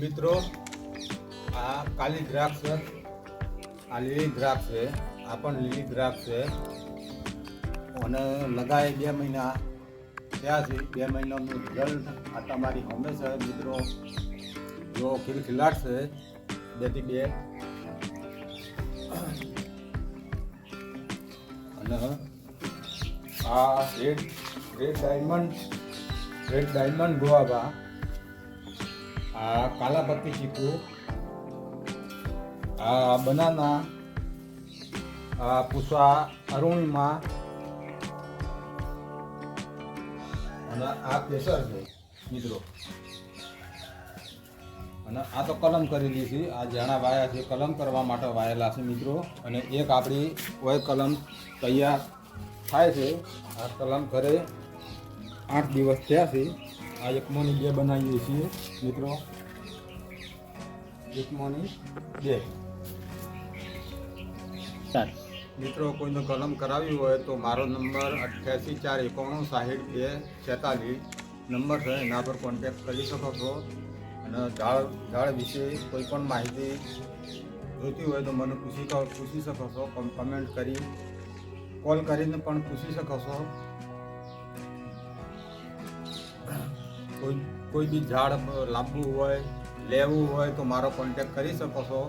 મિત્રો, આ કાલી દ્રાક્ષ છે આ લીલી દ્રાક્ષ છે, આ પણ લીલી દ્રાક્ષ છે. અને લગાય બે મહિના થયા છે. બે મહિનાનું રિઝલ્ટ આ તમારી હંમેશા મિત્રો. જો ખિલખિલાટ છે બેથી બે. અને આ red red diamond red diamond Goa આ કાલા પત્તી ચીકુ, આ બનાના, આ પૂસા અરુણિમા, અને આ કેસર છે, મિત્રો. અને આ તો કલમ કરેલી છે, આ જાણા વાયા છે, કલમ કરવા માટે વાયેલા છે, મિત્રો. અને એક આપણી હોય કલમ તૈયાર થાય છે. આ કલમ ઘરે આઠ દિવસ થયા છે. આ એકમોની બે બનાવીએ છીએ મિત્રો. એકમોની બે. મિત્રો કોઈનો કલમ કરાવ્યું હોય તો મારો નંબર અઠ્યાસી ચાર એકાણું સાહીઠ બે છેતાલીસ નંબર છે. એના પર કોન્ટેક્ટ કરી શકો છો. અને ઝાડ ઝાડ વિશે કોઈ પણ માહિતી જોઈતી હોય તો મને પૂછી પૂછી શકો છો. કમ- કમેન્ટ કરી કોલ કરીને પણ પૂછી શકો છો. કોઈ કોઈ બી ઝાડ લાવવું હોય લેવું હોય તો મારો કોન્ટેક કરી શકો છો.